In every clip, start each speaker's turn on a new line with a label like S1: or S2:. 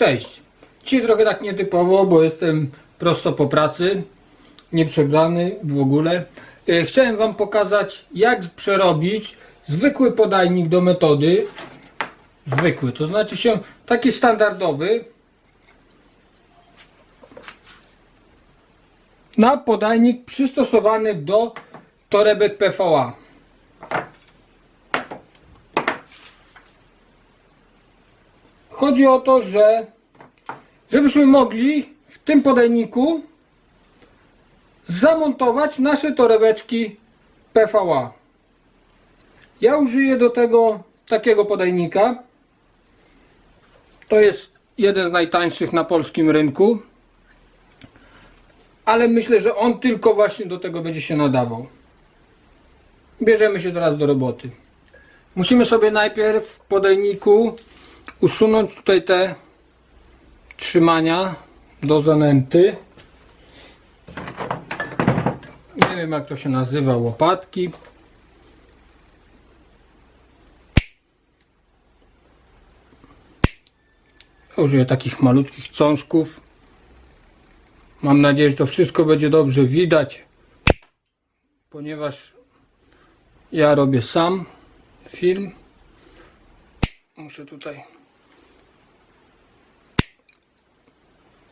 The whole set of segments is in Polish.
S1: Cześć. Dzisiaj trochę tak nietypowo, bo jestem prosto po pracy, nieprzebrany w ogóle. E, Chciałem Wam pokazać, jak przerobić zwykły podajnik do metody. Zwykły, to znaczy się taki standardowy na podajnik przystosowany do torebek PVA. Chodzi o to, że żebyśmy mogli w tym podajniku zamontować nasze torebeczki PVA. Ja użyję do tego takiego podajnika. To jest jeden z najtańszych na polskim rynku. Ale myślę, że on tylko właśnie do tego będzie się nadawał. Bierzemy się teraz do roboty. Musimy sobie najpierw w podajniku usunąć tutaj te trzymania do zanęty. Nie wiem jak to się nazywa, łopatki. Użyję takich malutkich cążków. Mam nadzieję, że to wszystko będzie dobrze widać, ponieważ ja robię sam film. Muszę tutaj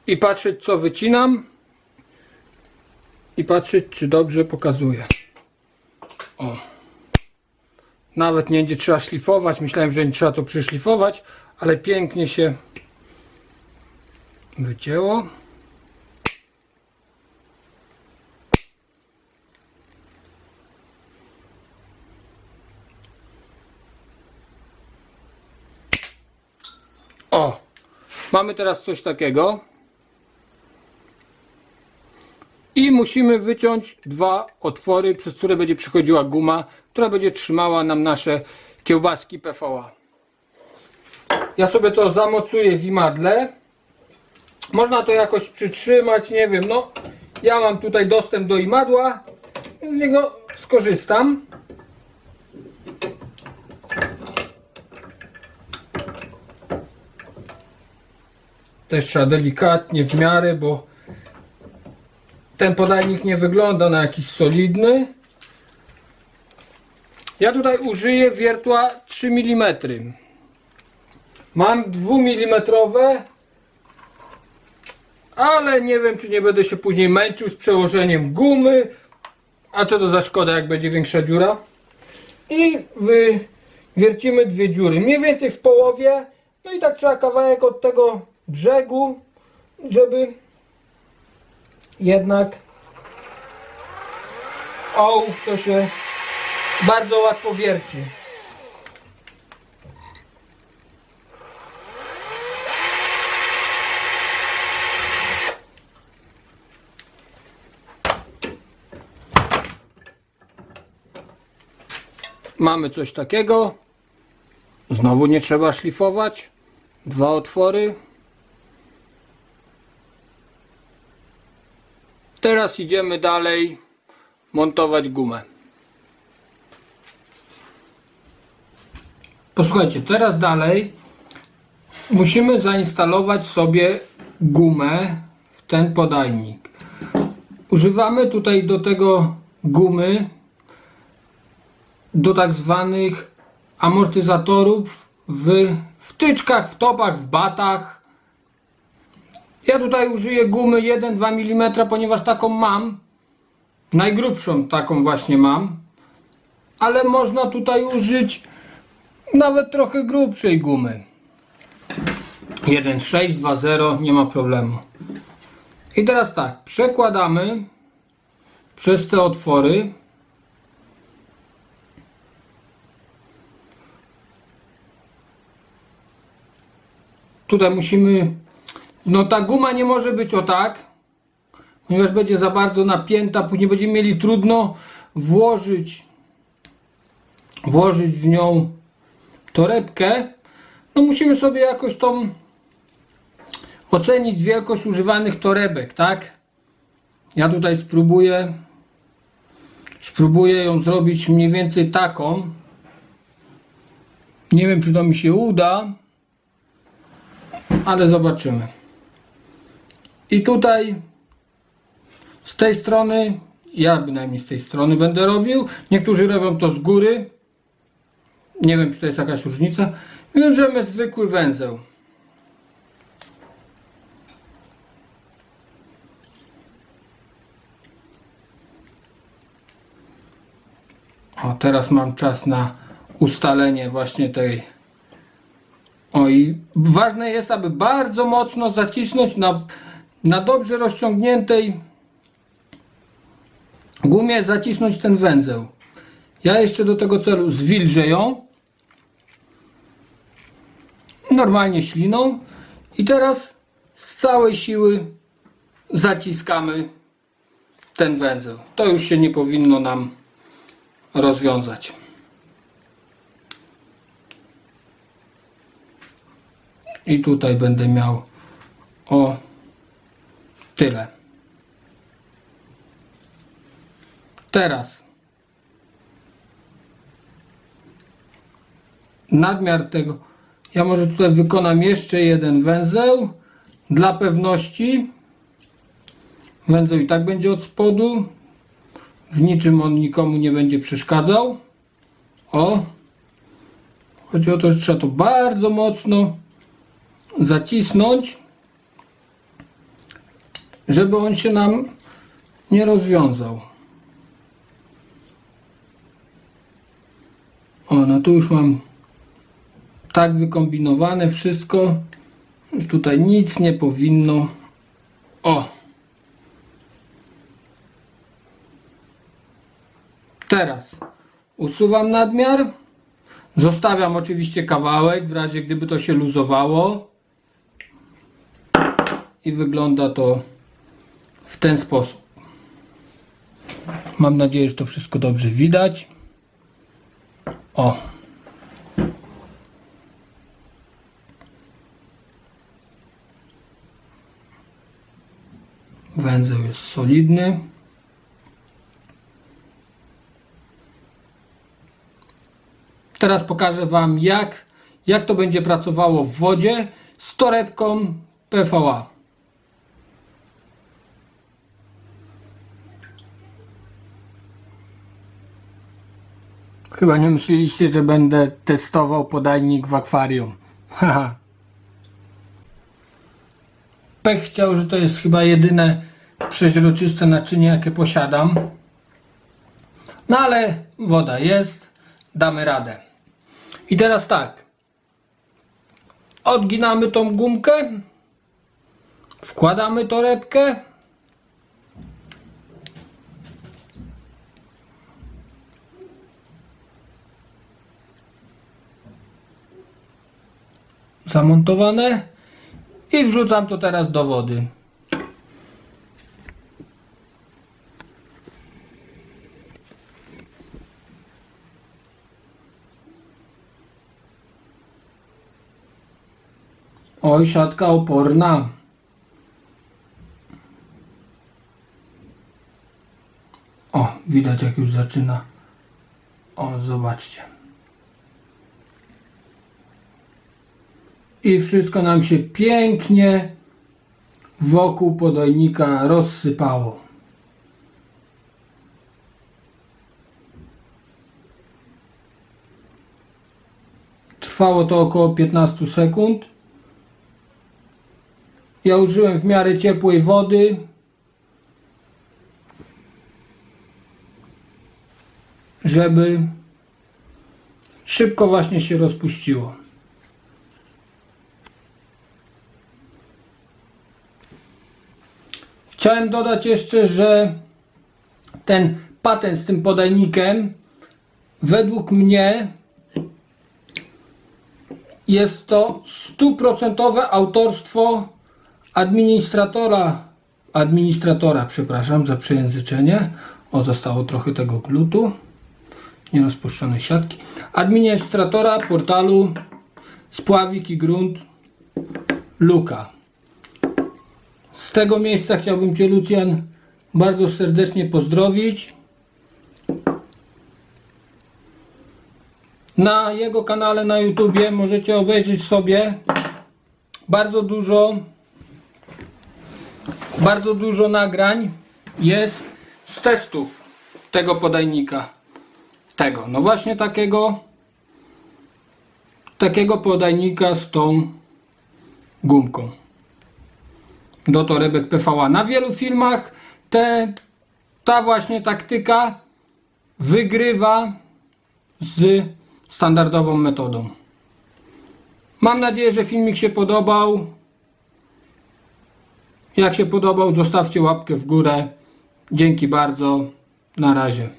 S1: i patrzeć co wycinam i patrzeć czy dobrze pokazuję. O. Nawet nie będzie trzeba szlifować. Myślałem, że nie trzeba to przyszlifować, ale pięknie się wycięło. O! Mamy teraz coś takiego. I musimy wyciąć dwa otwory, przez które będzie przychodziła guma, która będzie trzymała nam nasze kiełbaski PVA. Ja sobie to zamocuję w imadle. Można to jakoś przytrzymać, nie wiem, no. Ja mam tutaj dostęp do imadła, z niego skorzystam. Też trzeba delikatnie, w miarę, bo ten podajnik nie wygląda na jakiś solidny. Ja tutaj użyję wiertła 3 mm. Mam 2 mm, ale nie wiem, czy nie będę się później męczył z przełożeniem gumy. A co to za szkoda, jak będzie większa dziura? I wywiercimy dwie dziury, mniej więcej w połowie. No i tak trzeba kawałek od tego brzegu, żeby jednak ołów to się bardzo łatwo wierci. Mamy coś takiego. Znowu nie trzeba szlifować. Dwa otwory. Teraz idziemy dalej montować gumę. Posłuchajcie, teraz dalej musimy zainstalować sobie gumę w ten podajnik. Używamy tutaj do tego gumy do tak zwanych amortyzatorów w wtyczkach, w topach, w batach. Ja tutaj użyję gumy 1-2 mm, ponieważ taką mam. Najgrubszą taką właśnie mam. Ale można tutaj użyć nawet trochę grubszej gumy. 1.6, 2.0, nie ma problemu. I teraz tak, przekładamy przez te otwory. Tutaj musimy no ta guma nie może być o tak, ponieważ będzie za bardzo napięta, później będziemy mieli trudno włożyć włożyć w nią torebkę. No musimy sobie jakoś tą ocenić wielkość używanych torebek, tak? Ja tutaj spróbuję spróbuję ją zrobić mniej więcej taką. Nie wiem czy to mi się uda. ale zobaczymy. I tutaj z tej strony, ja bynajmniej z tej strony będę robił. Niektórzy robią to z góry. Nie wiem, czy to jest jakaś różnica. Wiążemy zwykły węzeł. O, teraz mam czas na ustalenie właśnie tej. O i ważne jest, aby bardzo mocno zacisnąć na, na dobrze rozciągniętej gumie, zacisnąć ten węzeł. Ja jeszcze do tego celu zwilżę ją. Normalnie śliną. I teraz z całej siły zaciskamy ten węzeł. To już się nie powinno nam rozwiązać. I tutaj będę miał o tyle. Teraz nadmiar tego. Ja może tutaj wykonam jeszcze jeden węzeł dla pewności. Węzeł i tak będzie od spodu. W niczym on nikomu nie będzie przeszkadzał. O. Chodzi o to, że trzeba to bardzo mocno zacisnąć, żeby on się nam nie rozwiązał. O, no tu już mam tak wykombinowane wszystko. Już tutaj nic nie powinno. O. Teraz usuwam nadmiar. Zostawiam oczywiście kawałek w razie gdyby to się luzowało. I wygląda to w ten sposób. Mam nadzieję, że to wszystko dobrze widać. O. Węzeł jest solidny. Teraz pokażę Wam jak, jak to będzie pracowało w wodzie z torebką PVA. Chyba nie myśleliście, że będę testował podajnik w akwarium. Haha. Pech chciał, że to jest chyba jedyne przeźroczyste naczynie, jakie posiadam. No ale woda jest, damy radę. I teraz tak. Odginamy tą gumkę. Wkładamy torebkę. Zamontowane. I wrzucam to teraz do wody. Oj, siatka oporna. O, widać jak już zaczyna. O, zobaczcie. I wszystko nam się pięknie wokół podajnika rozsypało. Trwało to około 15 sekund. Ja użyłem w miarę ciepłej wody. Żeby szybko właśnie się rozpuściło. Chciałem dodać jeszcze, że ten patent z tym podajnikiem według mnie jest to stuprocentowe autorstwo administratora, administratora, przepraszam za przejęzyczenie. O, zostało trochę tego glutu, nierozpuszczonej siatki. Administratora portalu Spławik i Grunt Luka. Z tego miejsca chciałbym Cię, Lucjan, bardzo serdecznie pozdrowić. Na jego kanale na YouTubie możecie obejrzeć sobie bardzo dużo bardzo dużo nagrań jest z testów tego podajnika. Tego, no właśnie takiego takiego podajnika z tą gumką do torebek PVA. Na wielu filmach te, ta właśnie taktyka wygrywa z standardową metodą. Mam nadzieję, że filmik się podobał. Jak się podobał, zostawcie łapkę w górę. Dzięki bardzo. Na razie.